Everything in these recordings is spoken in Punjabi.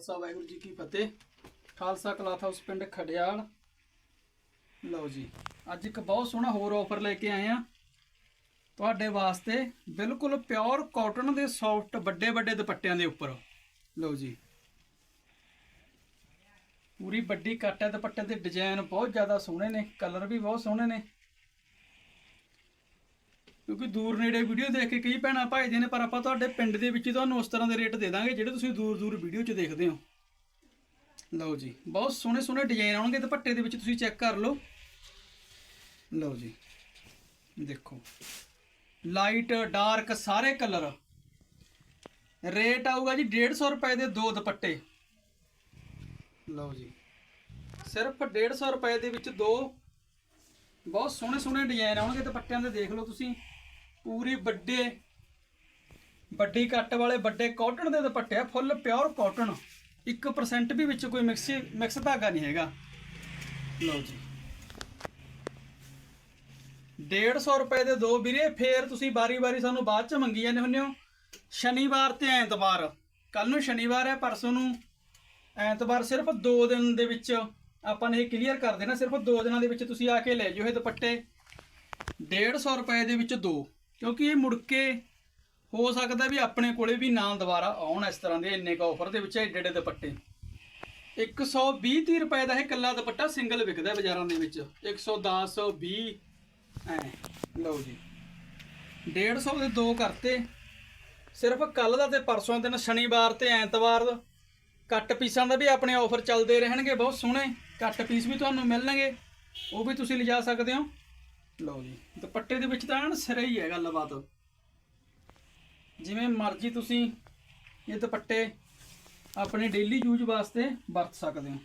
ਖਾਲਸਾ, ਵਾਹਿਗੁਰੂ ਜੀ ਕੀ ਫਤਿਹ। ਖਾਲਸਾ ਕਲਾਥ ਹਾਊਸ ਪਿੰਡ ਖੜਿਆਲ ਲਓ ਜੀ, ਅੱਜ ਇੱਕ ਬਹੁਤ ਸੋਹਣਾ ਹੋਰ ਆਫਰ ਲੈ ਕੇ ਆਏ ਆ। ਤੁਹਾਡੇ ਵਾਸਤੇ ਬਿਲਕੁਲ ਪਿਓਰ ਕਾਟਨ ਦੇ ਸੌਫਟ ਵੱਡੇ ਵੱਡੇ ਦੁਪੱਟਿਆਂ ਦੇ ਉੱਪਰ। ਲਓ ਜੀ, ਪੂਰੀ ਵੱਡੀ ਕੱਟ ਹੈ ਦੁਪੱਟੇ ਦੇ ਡਿਜ਼ਾਈਨ ਬਹੁਤ ਜ਼ਿਆਦਾ ਸੋਹਣੇ ਨੇ ਕਲਰ ਵੀ ਬਹੁਤ ਸੋਹਣੇ ਨੇ। ਕਿਉਂਕਿ ਦੂਰ ਨੇੜੇ ਵੀਡੀਓ ਦੇਖ ਕੇ ਕਈ ਭੈਣਾਂ ਭਾਈਦੇ ਨੇ, ਪਰ ਆਪਾਂ ਤੁਹਾਡੇ ਪਿੰਡ ਦੇ ਵਿੱਚ ਹੀ ਤੁਹਾਨੂੰ ਉਸ ਤਰ੍ਹਾਂ ਦੇ ਰੇਟ ਦੇ ਦਾਂਗੇ ਜਿਹੜੇ ਤੁਸੀਂ ਦੂਰ ਦੂਰ ਵੀਡੀਓ 'ਚ ਦੇਖਦੇ ਹੋ। ਲਓ ਜੀ, ਬਹੁਤ ਸੋਹਣੇ ਸੋਹਣੇ ਡਿਜ਼ਾਈਨ ਆਉਣਗੇ, ਦੁਪੱਟੇ ਦੇ ਵਿੱਚ ਤੁਸੀਂ ਚੈੱਕ ਕਰ ਲਓ। ਲਓ ਜੀ, ਦੇਖੋ। ਲਾਈਟ ਡਾਰਕ ਸਾਰੇ ਕਲਰ ਰੇਟ ਆਊਗਾ ਜੀ 150 ਰੁਪਏ ਦੇ ਦੋ ਦੁਪੱਟੇ। ਲਓ ਜੀ, ਸਿਰਫ 150 ਰੁਪਏ ਦੇ ਵਿੱਚ ਦੋ ਬਹੁਤ ਸੋਹਣੇ ਸੋਹਣੇ ਡਿਜ਼ਾਈਨ ਆਉਣਗੇ, ਦੁਪੱਟਿਆਂ ਦੇ ਦੇਖ ਲਓ ਤੁਸੀਂ। ਪੂਰੀ ਵੱਡੇ, ਵੱਡੀ ਕੱਟ ਵਾਲੇ ਵੱਡੇ ਕਾਟਨ ਦੇ ਦੁਪੱਟੇ ਆ ਫੁੱਲ ਪਿਓਰ ਕਾਟਨ 1% ਵੀ ਵਿੱਚ ਕੋਈ ਮਿਕਸ ਮਿਕਸ ਧਾਗਾ ਨਹੀਂ ਹੈਗਾ। ਲਓ ਜੀ। 150 ਰੁਪਏ ਦੇ ਦੋ ਵੀਰੇ, ਫੇਰ ਤੁਸੀਂ ਬਾਰੀ-ਬਾਰੀ ਸਾਨੂੰ ਬਾਅਦ ਚ ਮੰਗੀ ਜਾਂਦੇ ਹੁੰਦੇ ਹੋ। ਸ਼ਨੀਵਾਰ ਤੇ ਐਤਵਾਰ। ਕੱਲ ਨੂੰ ਸ਼ਨੀਵਾਰ ਹੈ, ਪਰਸੋਂ ਨੂੰ ਐਤਵਾਰ, ਸਿਰਫ 2 ਦਿਨ ਦੇ ਵਿੱਚ ਆਪਾਂ ਨੇ ਇਹ ਕਲੀਅਰ ਕਰ ਦੇਣਾ, ਸਿਰਫ 2 ਦਿਨਾਂ ਦੇ ਵਿੱਚ ਤੁਸੀਂ ਆ ਕੇ ਲੈ ਜਿਓ ਇਹ ਦੁਪੱਟੇ। 150 ਰੁਪਏ ਦੇ ਵਿੱਚ ਦੋ। ਕਿਉਂਕਿ ਇਹ ਮੁੜ ਕੇ ਹੋ ਸਕਦਾ ਵੀ ਆਪਣੇ ਕੋਲੇ ਵੀ ਨਾ ਦੁਬਾਰਾ ਆਉਣ ਇਸ ਤਰ੍ਹਾਂ ਦੇ ਇੰਨੇ ਕ ਆਫਰ ਦੇ ਵਿੱਚ ਐਡੇ ਐਡੇ ਦੁਪੱਟੇ। 120 30 ਰੁਪਏ ਦਾ ਇਹ ਕੱਲਾ ਦੁਪੱਟਾ ਸਿੰਗਲ ਵਿਕਦਾ ਬਾਜ਼ਾਰਾਂ ਦੇ ਵਿੱਚ। 110 20 ਐ, ਲਓ ਜੀ। 150 ਦੇ ਦੋ ਕਰਤੇ। ਸਿਰਫ ਕੱਲ ਦਾ ਤੇ ਪਰਸੋਂ ਦਿਨ, ਸ਼ਨੀਵਾਰ ਤੇ ਐਤਵਾਰ ਕੱਟ ਪੀਸਾਂ ਦਾ ਵੀ ਆਪਣੇ ਆਫਰ ਚੱਲਦੇ ਰਹਿਣਗੇ, ਬਹੁਤ ਸੋਹਣੇ। ਕੱਟ ਪੀਸ ਵੀ ਤੁਹਾਨੂੰ ਮਿਲਣਗੇ। ਉਹ ਵੀ ਤੁਸੀਂ ਲਿਜਾ ਸਕਦੇ ਹੋ। ਲਓ ਜੀ। ਦੁਪੱਟੇ ਦੇ ਵਿੱਚ ਤਾਂ ਐਨ ਸਿਰੇ ਹੀ ਹੈ ਗੱਲਬਾਤ। ਜਿਵੇਂ ਮਰਜ਼ੀ ਤੁਸੀਂ ਇਹ ਦੁਪੱਟੇ ਆਪਣੇ ਡੇਲੀ ਯੂਜ਼ ਵਾਸਤੇ ਵਰਤ ਸਕਦੇ ਹੋ।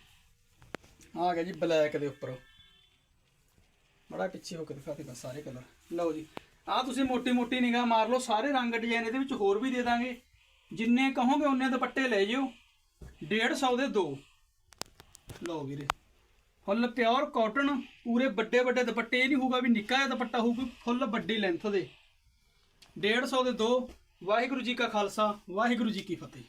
ਆ ਗਿਆ ਜੀ ਬਲੈਕ ਦੇ ਉੱਪਰ। ਬੜਾ ਪਿੱਛੇ ਹੋ ਕੇ ਦਿਖਾਤੇ ਬਸ ਸਾਰੇ ਕਲਰ ਲਓ ਜੀ ਆ ਤੁਸੀਂ ਮੋਟੀ ਮੋਟੀ ਨਿਗਾਹ ਮਾਰ ਲਓ, ਸਾਰੇ ਰੰਗ ਡਿਜ਼ਾਈਨ ਇਹਦੇ ਵਿੱਚ ਹੋਰ ਵੀ ਦੇ ਦਾਂਗੇ। ਜਿੰਨੇ ਕਹੋਗੇ ਉਹਨੇ ਦੁਪੱਟੇ ਲੈ ਜਿਓ। 150 ਦੇ ਦੋ। ਲਓ ਵੀਰੇ। ਫੁੱਲ ਪਿਓਰ ਕਾਟਨ, ਪੂਰੇ ਵੱਡੇ ਵੱਡੇ ਦੁਪੱਟੇ, ਇਹ ਨਹੀਂ ਹੋਊਗਾ ਵੀ ਨਿੱਕਾ ਜਿਹਾ ਦੁਪੱਟਾ ਹੋਊਗਾ, ਫੁੱਲ ਵੱਡੀ ਲੈਂਥ ਦੇ। 150 ਦੇ ਦੋ, ਵਾਹਿਗੁਰੂ ਜੀ ਕਾ ਖਾਲਸਾ, ਵਾਹਿਗੁਰੂ ਜੀ ਕੀ ਫਤਿਹ।